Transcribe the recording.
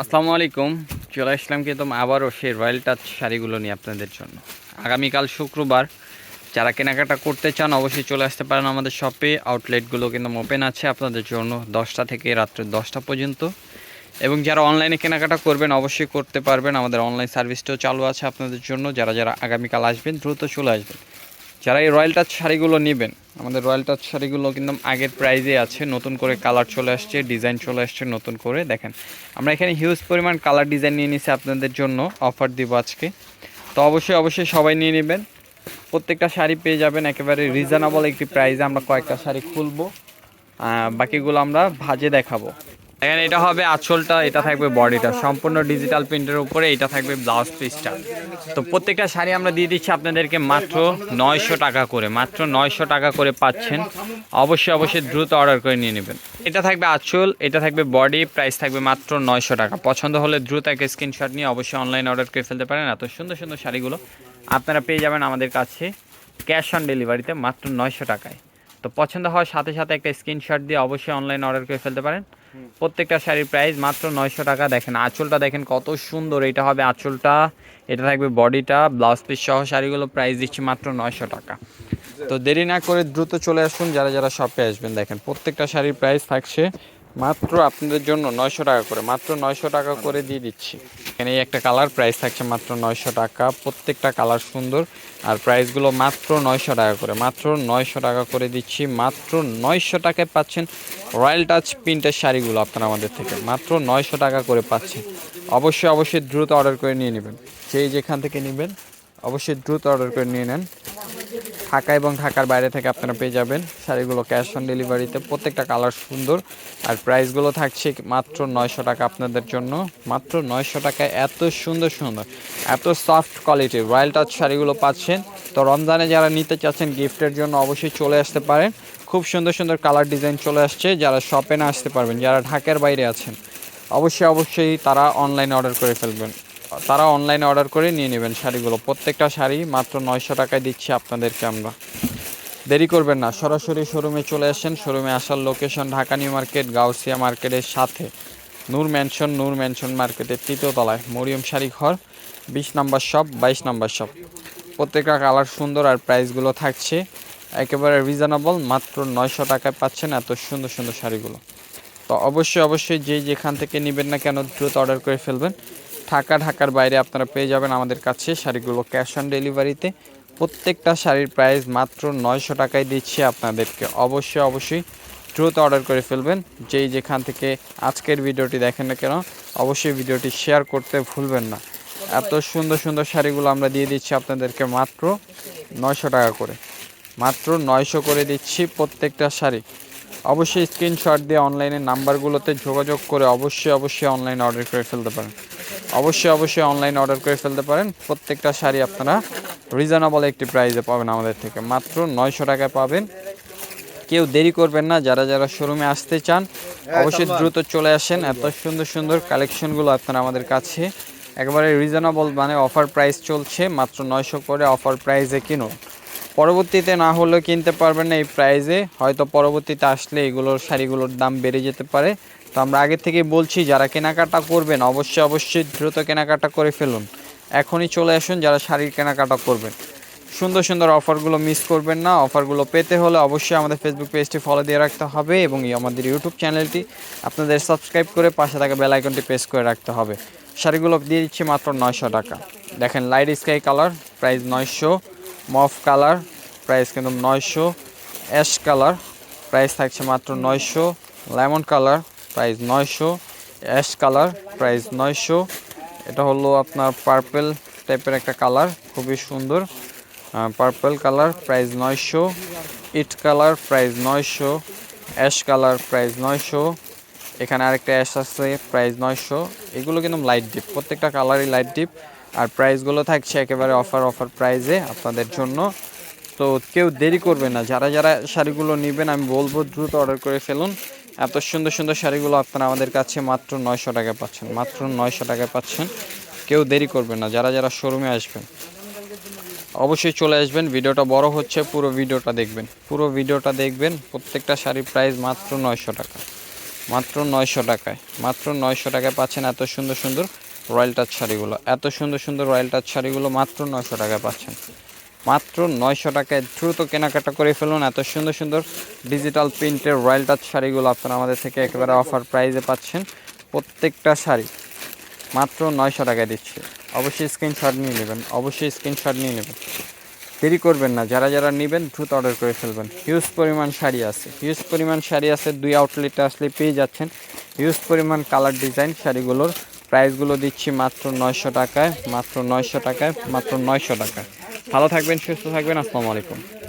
আসসালামু আলাইকুম, চলে আসলাম কিন্তু আবারও সেই রয়্যাল টাচ শাড়িগুলো নিয়ে আপনাদের জন্য। আগামীকাল শুক্রবার, যারা কেনাকাটা করতে চান অবশ্যই চলে আসতে পারেন আমাদের শপে আউটলেটগুলো কিন্তু ওপেন আছে আপনাদের জন্য দশটা থেকে রাত্রে দশটা পর্যন্ত। এবং যারা অনলাইনে কেনাকাটা করবেন অবশ্যই করতে পারবেন। আমাদের অনলাইন সার্ভিসটাও চালু আছে আপনাদের জন্য। যারা যারা আগামীকাল আসবেন, দ্রুত চলে আসবেন। যারা এই রয়্যাল টাচ শাড়িগুলো নেবেন, আমাদের রয়্যাল টাচ শাড়িগুলো কিন্তু আগের প্রাইজে আছে, নতুন করে কালার চলে আসছে ডিজাইন চলে আসছে নতুন করে, দেখেন। আমরা এখানে হিউজ পরিমাণ কালার ডিজাইন নিয়ে নিছি আপনাদের জন্য অফার দিব আজকে। তো অবশ্যই অবশ্যই সবাই নিয়ে নেবেন। প্রত্যেকটা শাড়ি পেয়ে যাবেন, একেবারে রিজনেবল একটি প্রাইসে আমরা কয়েকটা শাড়ি খুলবো। বাকিগুলো আমরা ভাজে দেখাবো। এখানে এটা হবে আঁচলটা, এটা থাকবে বডিটা। সম্পূর্ণ ডিজিটাল প্রিন্টের উপরে এটা থাকবে ব্লাউজ পিসটা তো প্রত্যেকটা শাড়ি আমরা দিয়ে দিচ্ছি আপনাদেরকে মাত্র নয়শো টাকা করে, মাত্র নয়শো টাকা করে পাচ্ছেন। অবশ্যই অবশ্যই দ্রুত অর্ডার করে নিয়ে নেবেন। এটা থাকবে আঁচল, এটা থাকবে বডি প্রাইস থাকবে মাত্র নয়শো টাকা। পছন্দ হলে দ্রুত একটা স্ক্রিনশট নিয়ে অবশ্যই অনলাইন অর্ডার করে ফেলতে পারেন। এত সুন্দর সুন্দর শাড়িগুলো আপনারা পেয়ে যাবেন আমাদের কাছে ক্যাশ অন ডেলিভারিতে মাত্র নয়শো টাকায়। তো পছন্দ হওয়ার সাথে সাথে একটা স্ক্রিনশট দিয়ে অবশ্যই অনলাইন অর্ডার করে ফেলতে পারেন। প্রত্যেকটা শাড়ির প্রাইস মাত্র নয়শো টাকা। দেখেন, আঁচলটা দেখেন কত সুন্দর। এটা হবে আঁচলটা, এটা থাকবে বডিটা ব্লাউজ পিস সহ শাড়িগুলো প্রাইস দিচ্ছি মাত্র নয়শো টাকা। তো দেরি না করে দ্রুত চলে আসুন, যারা যারা শপে আসবেন। দেখেন, প্রত্যেকটা শাড়ির প্রাইস থাকছে মাত্র আপনাদের জন্য নয়শো টাকা করে, মাত্র নয়শো টাকা করে দিয়ে দিচ্ছি। এখানে একটা কালার প্রাইস থাকছে মাত্র নয়শো টাকা, প্রত্যেকটা কালার সুন্দর। আর প্রাইসগুলো মাত্র নয়শো টাকা করে, মাত্র নয়শো টাকা করে দিচ্ছি। মাত্র নয়শো টাকায় পাচ্ছেন রয়্যাল টাচ প্রিন্টের শাড়িগুলো আপনারা আমাদের থেকে, মাত্র নয়শো টাকা করে পাচ্ছেন। অবশ্যই অবশ্যই দ্রুত অর্ডার করে নিয়ে নেবেন। যেই যেখান থেকে নেবেন, অবশ্যই দ্রুত অর্ডার করে নিয়ে নেন। ঢাকা এবং ঢাকার বাইরে থেকে আপনারা পেয়ে যাবেন। শাড়িগুলো ক্যাশ অন ডেলিভারিতে প্রত্যেকটা কালার সুন্দর। আর প্রাইসগুলো থাকছে মাত্র নয়শো টাকা আপনাদের জন্য। মাত্র নয়শো টাকায় এত সুন্দর সুন্দর, এত সফট কোয়ালিটি রয়্যাল টাচ শাড়িগুলো পাচ্ছেন। তো রমজানে যারা নিতে চাচ্ছেন গিফটের জন্য অবশ্যই চলে আসতে পারেন। খুব সুন্দর সুন্দর কালার ডিজাইন চলে আসছে। যারা শপে না আসতে পারবেন, যারা ঢাকার বাইরে আছেন, অবশ্যই অবশ্যই তারা অনলাইনে অর্ডার করে ফেলবেন। তারা অনলাইনে অর্ডার করে নিয়ে নেবেন শাড়িগুলো। প্রত্যেকটা শাড়ি মাত্র নয়শো টাকায় দিচ্ছি আপনাদেরকে আমরা। দেরি করবেন না, সরাসরি শোরুমে চলে আসেন। শোরুমে আসার location Dhaka new market, Gausia মার্কেটের সাথে। নূর ম্যানশন নূর ম্যানশন মার্কেটের তৃতীয়তলায় মরিয়ম শাড়ি ঘর, বিশ নাম্বার শপ বাইশ নাম্বার শপ প্রত্যেকটা কালার সুন্দর আর প্রাইসগুলো থাকছে। একেবারে রিজনেবল মাত্র নয়শো টাকায় পাচ্ছেন এত সুন্দর সুন্দর শাড়িগুলো। তো অবশ্যই অবশ্যই যে যেখান থেকে নেবেন না কেন, দ্রুত অর্ডার করে ফেলবেন। ঢাকা, ঢাকার বাইরে আপনারা পেয়ে যাবেন আমাদের কাছে শাড়িগুলো ক্যাশ অন ডেলিভারিতে প্রত্যেকটা শাড়ির প্রাইস মাত্র নয়শো টাকায় দিচ্ছি আপনাদেরকে। অবশ্যই অবশ্যই দ্রুত অর্ডার করে ফেলবেন। যেই যেখান থেকে আজকের ভিডিওটি দেখেন না কেন, অবশ্যই ভিডিওটি শেয়ার করতে ভুলবেন না। এত সুন্দর সুন্দর শাড়িগুলো আমরা দিয়ে দিচ্ছি আপনাদেরকে মাত্র নয়শো টাকা করে। মাত্র নয়শো করে দিচ্ছি প্রত্যেকটা শাড়ি। অবশ্যই স্ক্রিনশট দিয়ে অনলাইনে নাম্বারগুলোতে যোগাযোগ করে অবশ্যই অবশ্যই অনলাইনে অর্ডার করে ফেলতে পারেন। অবশ্যই অবশ্যই অনলাইন অর্ডার করে ফেলতে পারেন। প্রত্যেকটা শাড়ি আপনারা রিজনেবল একটি প্রাইসে পাবেন আমাদের থেকে। মাত্র নয়শো টাকায় পাবেন। কেউ দেরি করবেন না যারা যারা শোরুমে আসতে চান অবশ্যই দ্রুত চলে আসেন। এত সুন্দর সুন্দর কালেকশনগুলো আপনারা আমাদের কাছে। একেবারে রিজনেবল মানে অফার প্রাইস চলছে। মাত্র নয়শো করে অফার প্রাইসে কিনুন। পরবর্তীতে না হলেও কিনতে পারবেন না এই প্রাইজে হয়তো পরবর্তীতে আসলে এগুলোর শাড়িগুলোর দাম বেড়ে যেতে পারে। তো আমরা আগে থেকে বলছি, যারা কেনাকাটা করবেন, অবশ্যই অবশ্যই দ্রুত কেনাকাটা করে ফেলুন। এখনই চলে আসুন যারা শাড়ির কেনাকাটা করবেন। সুন্দর সুন্দর অফারগুলো মিস করবেন না। অফারগুলো পেতে হলে অবশ্যই আমাদের ফেসবুক পেজটি ফলো দিয়ে রাখতে হবে এবং আমাদের ইউটিউব চ্যানেলটি আপনাদের সাবস্ক্রাইব করে পাশে থাকা বেল আইকনটি প্রেস করে রাখতে হবে। শাড়িগুলো দিয়ে দিচ্ছি মাত্র নয়শো টাকা। দেখেন লাইট স্কাই কালার প্রাইস নয়শো। মফ কালার প্রাইস কিন্তু নয়শো। অ্যাশ কালার প্রাইস থাকছে মাত্র নয়শো। লেমন কালার প্রাইস নয়শো। অ্যাশ কালার প্রাইস নয়শো। এটা হলো আপনার পার্পেল টাইপের একটা কালার, খুবই সুন্দর। পার্পেল কালার প্রাইস নয়শো। ইট কালার প্রাইস নয়শো। অ্যাশ কালার প্রাইস নয়শো। এখানে আরেকটা অ্যাশ আছে প্রাইস নয়শো। এগুলো কিন্তু লাইট ডিপ প্রত্যেকটা কালারই লাইট ডিপ আর প্রাইসগুলো থাকছে একেবারে অফার অফার প্রাইসে আপনাদের জন্য। তো কেউ দেরি করবে না। যারা যারা শাড়িগুলো নেবেন, আমি বলব দ্রুত অর্ডার করে ফেলুন। এত সুন্দর সুন্দর শাড়িগুলো আপনারা আমাদের কাছে মাত্র নয়শো টাকায় পাচ্ছেন, মাত্র নয়শো টাকায় পাচ্ছেন। কেউ দেরি করবে না। যারা যারা শোরুমে আসবেন, অবশ্যই চলে আসবেন। ভিডিওটা বড় হচ্ছে, পুরো ভিডিওটা দেখবেন। পুরো ভিডিওটা দেখবেন, প্রত্যেকটা শাড়ির প্রাইস মাত্র নয়শো টাকা। মাত্র নয়শো টাকায়, মাত্র নয়শো টাকায় পাচ্ছেন এত সুন্দর সুন্দর রয়্যাল টাচ শাড়িগুলো। এত সুন্দর সুন্দর রয়্যাল টাচ শাড়িগুলো মাত্র নয়শো টাকায় পাচ্ছেন। মাত্র নয়শো টাকায় দ্রুত কেনাকাটা করে ফেলুন। এত সুন্দর সুন্দর ডিজিটাল প্রিন্টের রয়্যাল টাচ শাড়িগুলো আপনারা আমাদের থেকে একেবারে অফার প্রাইজে পাচ্ছেন। প্রত্যেকটা শাড়ি মাত্র নয়শো টাকায় দিচ্ছে। অবশ্যই স্ক্রিনশট নিয়ে নেবেন, অবশ্যই স্ক্রিনশট নিয়ে নেবেন। দেরি করবেন না, যারা যারা নেবেন দ্রুত অর্ডার করে ফেলবেন। হিউজ পরিমাণ শাড়ি আছে হিউজ পরিমাণ শাড়ি আছে। দুই আউটলেটে আসলে পেয়ে যাচ্ছেন। হিউজ পরিমাণ কালার ডিজাইন শাড়িগুলোর প্রাইসগুলো দিচ্ছি মাত্র নয়শো টাকায়, মাত্র নয়শো টাকায়, মাত্র নয়শো টাকায়। ভালো থাকবেন, সুস্থ থাকবেন, আসসালামু আলাইকুম।